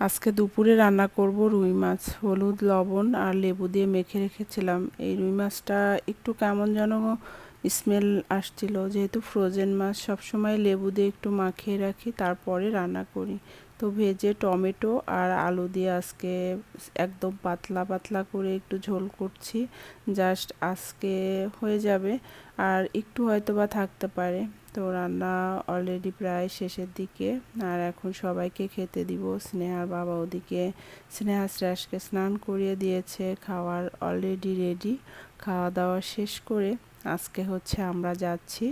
আজকে দুপুরে রান্না করব রুই মাছ, হলুদ, লবণ আর লেবু দিয়ে মেখে রেখেছিলাম। এই রুই মাছটা একটু কেমন যেন স্মেল আসছিল। যেহেতু ফ্রোজেন মাছ, সবসময় লেবু দিয়ে একটু মাখিয়ে রাখি, তারপরে রান্না করি। তো ভেজে টমেটো আর আলু দিয়ে আজকে একদম পাতলা পাতলা করে একটু ঝোল করছি। জাস্ট আজকে হয়ে যাবে আর একটু হয়তো বা থাকতে পারে। তো রান্না অলরেডি প্রায় শেষের দিকে। আর এখন সবাইকে খেতে দিব। স্নেহার বাবা ওদিকে স্নেহা শ্রেয়াসকে স্নান করিয়ে দিয়েছে। খাওয়ার অলরেডি রেডি খাওয়া দাওয়া শেষ করে আজকে হচ্ছে আমরা যাচ্ছি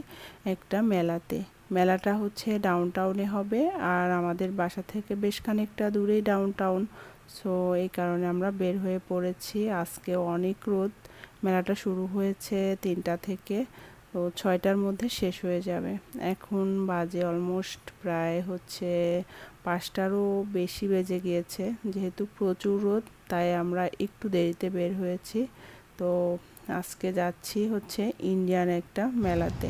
একটা মেলাতে। মেলাটা হচ্ছে ডাউন টাউনে হবে। আর আমাদের বাসা থেকে বেশ খানিকটা দূরেই ডাউন টাউন সো এই কারণে আমরা বের হয়ে পড়েছি। আজকে অনেক রোদ। মেলাটা শুরু হয়েছে তিনটা থেকে। তো ছয়টার মধ্যে শেষ হয়ে যাবে। এখন বাজে অলমোস্ট প্রায় হচ্ছে পাঁচটারও বেশি বেজে গিয়েছে। যেহেতু প্রচুর রোদ, তাই আমরা একটু দেরিতে বের হয়েছি। তো আজকে যাচ্ছি হচ্ছে ইন্ডিয়ান একটা মেলাতে।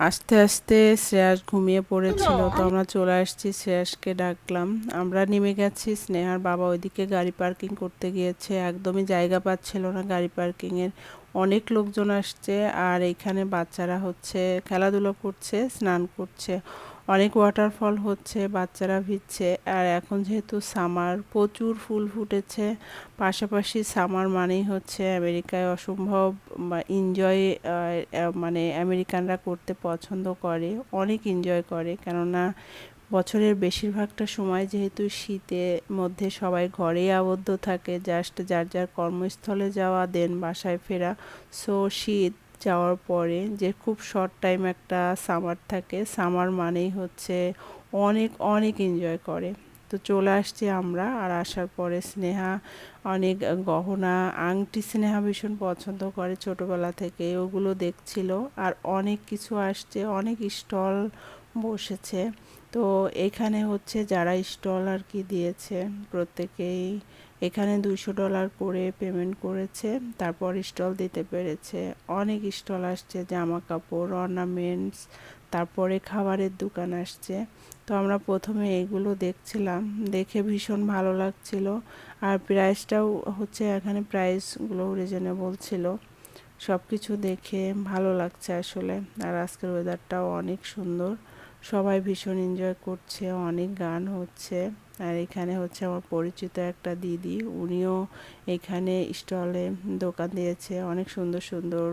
আস্তে আস্তে শ্রেয়াস ঘুমিয়ে পড়েছিল। তো আমরা চলে আসছি শ্রেয়াসকে ডাকলাম। আমরা নেমে গেছি। স্নেহার বাবা ওইদিকে গাড়ি পার্কিং করতে গিয়েছে। একদমই জায়গা পাচ্ছিল না গাড়ি পার্কিংয়ের। অনেক লোকজন আসছে আর এইখানে বাচ্চারা হচ্ছে খেলাধুলো করছে স্নান করছে। অনেক ওয়াটারফল হচ্ছে, বাচ্চারা ভিজছে, আর এখন যেহেতু সামার প্রচুর ফুল ফুটেছে, পাশাপাশি সামার মানেই হচ্ছে আমেরিকায় অসম্ভব এনজয় মানে আমেরিকানরা করতে পছন্দ করে, অনেক এনজয় করে, কেননা বছরের বেশিরভাগটা সময় যেহেতু শীতের মধ্যে সবাই ঘরেই আবদ্ধ থাকে জাস্ট যার যার কর্মস্থলে যাওয়া দেন বাসায় ফেরা সো শীত যাওয়ার পরে যে খুব শর্ট টাইম একটা সামার থাকে সামার মানেই হচ্ছে অনেক অনেক এনজয় করে। তো চলে আসছি আমরা আর আসার পরে স্নেহা অনেক গহনা, আংটি স্নেহা ভীষণ পছন্দ করে ছোটোবেলা থেকে, ওগুলো দেখছিল আর অনেক কিছু আসছে, অনেক স্টল বসেছে। তো এখানে হচ্ছে যারা স্টল আর কি দিয়েছে, প্রত্যেকেই এখানে দুশো ডলার করে পেমেন্ট করেছে, তারপর স্টল দিতে পেরেছে। অনেক স্টল আসছে জামা কাপড় অর্নামেন্টস তারপরে খাবারের দোকান আসছে। তো আমরা প্রথমে এগুলো দেখছিলাম, দেখে ভীষণ ভালো লাগছিল। আর প্রাইসটাও হচ্ছে এখানে প্রাইসগুলো রিজনেবল ছিল। সব কিছু দেখে ভালো লাগছে আসলে। আর আজকের ওয়েদারটাও অনেক সুন্দর। সবাই ভীষণ এনজয় করছে, অনেক গান হচ্ছে। আর এখানে হচ্ছে আমার পরিচিত একটা দিদি, উনিও এখানে স্টলে দোকান দিয়েছে। অনেক সুন্দর সুন্দর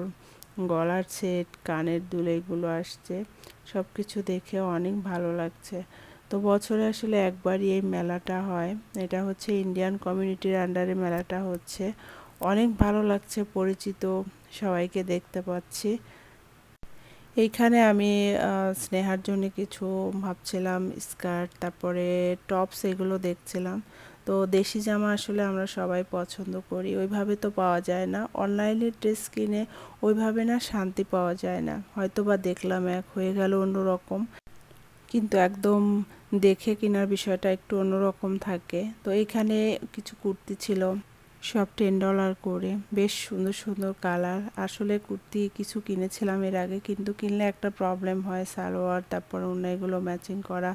গলার সেট কানের দুল এগুলো আসছে। সব কিছু দেখে অনেক ভালো লাগছে। তো বছরে আসলে একবারই এই মেলাটা হয়। এটা হচ্ছে ইন্ডিয়ান কমিউনিটির আন্ডারে মেলাটা হচ্ছে। অনেক ভালো লাগছে, পরিচিত সবাইকে দেখতে পাচ্ছি। এইখানে আমি স্নেহার জন্য কিছু ভাবছিলাম, স্কার্ট, তারপরে টপস এগুলো দেখছিলাম। তো দেশি জামা আসলে আমরা সবাই পছন্দ করি, ওইভাবে তো পাওয়া যায় না। অনলাইনে ড্রেস কিনে ওইভাবে না শান্তি পাওয়া যায় না। হয়তো বা দেখলাম এক, হয়ে গেল অন্যরকম। কিন্তু একদম দেখে কেনার বিষয়টা একটু অন্যরকম থাকে। তো এখানে কিছু কুর্তি ছিল। সব টেন ডলার করে। বেশ সুন্দর সুন্দর কালার আসলে কুর্তি কিছু কিনেছিলাম এর আগে, কিন্তু কিনলে একটা প্রবলেম হয় সালোয়ার, তারপর অন্য এগুলো ম্যাচিং করা।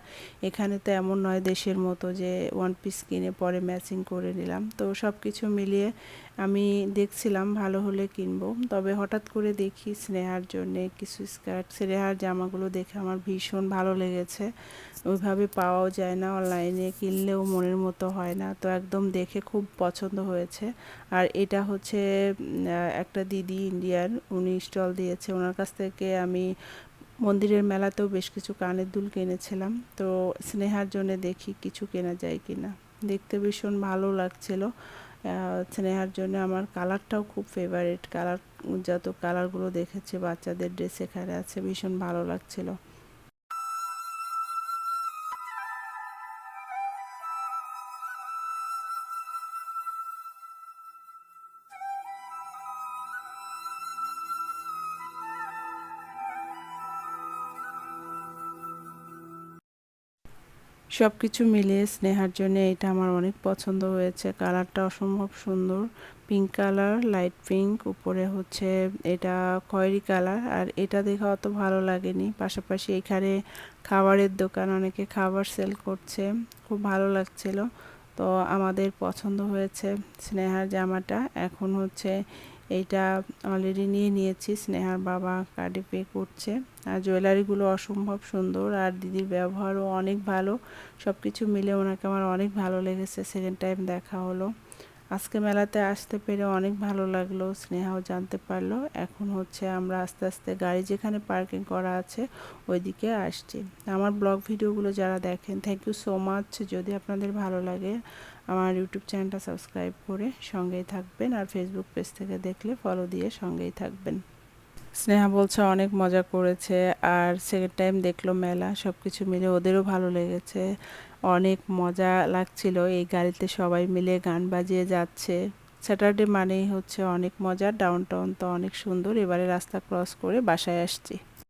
এখানে তো এমন নয় দেশের মতো যে ওয়ান পিস কিনে পরে ম্যাচিং করে নিলাম। তো সব কিছু মিলিয়ে আমি দেখছিলাম ভালো হলে কিনবো। তবে হঠাৎ করে দেখি স্নেহার জন্যে কিছু স্কার্ট স্নেহার জামাগুলো দেখে আমার ভীষণ ভালো লেগেছে। ওইভাবে পাওয়াও যায় না অনলাইনে কিনলেও মনের মতো হয় না। তো একদম দেখে খুব পছন্দ হয়েছে। আর এটা হচ্ছে একটা দিদি ইন্ডিয়ার, উনি স্টল দিয়েছে। ওনার কাছ থেকে আমি মন্দিরের মেলাতেও বেশ কিছু কানের দুল কিনেছিলাম। তো স্নেহার জন্য দেখি কিছু কেনা যায় কি না দেখতে ভীষণ ভালো লাগছিল। স্নেহার জন্য আমার কালারটাও খুব ফেভারিট কালার, যত কালারগুলো দেখেছি, বাচ্চাদের ড্রেস এখানে আছে, ভীষণ ভালো লাগছিল। সব কিছু মিলিয়ে স্নেহার জন্য এটা আমার অনেক পছন্দ হয়েছে। কালারটা অসম্ভব সুন্দর। পিঙ্ক কালার, লাইট পিঙ্ক, উপরে হচ্ছে এটা খয়েরি কালার আর এটা দেখে অত ভালো লাগেনি। পাশাপাশি এখানে খাবারের দোকান, অনেকে খাবার সেল করছে। খুব ভালো লাগছিল। তো আমাদের পছন্দ হয়েছে স্নেহার জামাটা। এখন হচ্ছে এইটা অলরেডি নিয়ে নিয়েছি। স্নেহার বাবা কার্ডে পে করছে। আর জুয়েলারিগুলো অসম্ভব সুন্দর। আর দিদির ব্যবহারও অনেক ভালো। সব কিছু মিলে ওনাকে আমার অনেক ভালো লেগেছে। সেকেন্ড টাইম দেখা হলো। আজকে মেলাতে আসতে পেরে অনেক ভালো লাগল, স্নেহাও জানতে পারল। এখন হচ্ছে আমরা আস্তে আস্তে গাড়ি যেখানে পার্কিং করা আছে ওইদিকে আসছি। আমার ব্লগ ভিডিওগুলো যারা দেখেন থ্যাংক ইউ সো মাচ যদি আপনাদের ভালো লাগে, আমার ইউটিউব চ্যানেলটা সাবস্ক্রাইব করে সঙ্গেই থাকবেন আর ফেসবুক পেজ থেকে দেখলে ফলো দিয়ে সঙ্গেই থাকবেন। স্নেহা বলছে, অনেক মজা করেছে। আর সেকেন্ড টাইম দেখল মেলা সব কিছু মিলে ওদেরও ভালো লেগেছে। অনেক মজা লাগছিল, এই গাড়িতে সবাই মিলে গান বাজিয়ে যাচ্ছে। স্যাটারডে মানেই হচ্ছে অনেক মজা ডাউন টাউন তো অনেক সুন্দর। এবারে রাস্তা ক্রস করে বাসায় আসছি।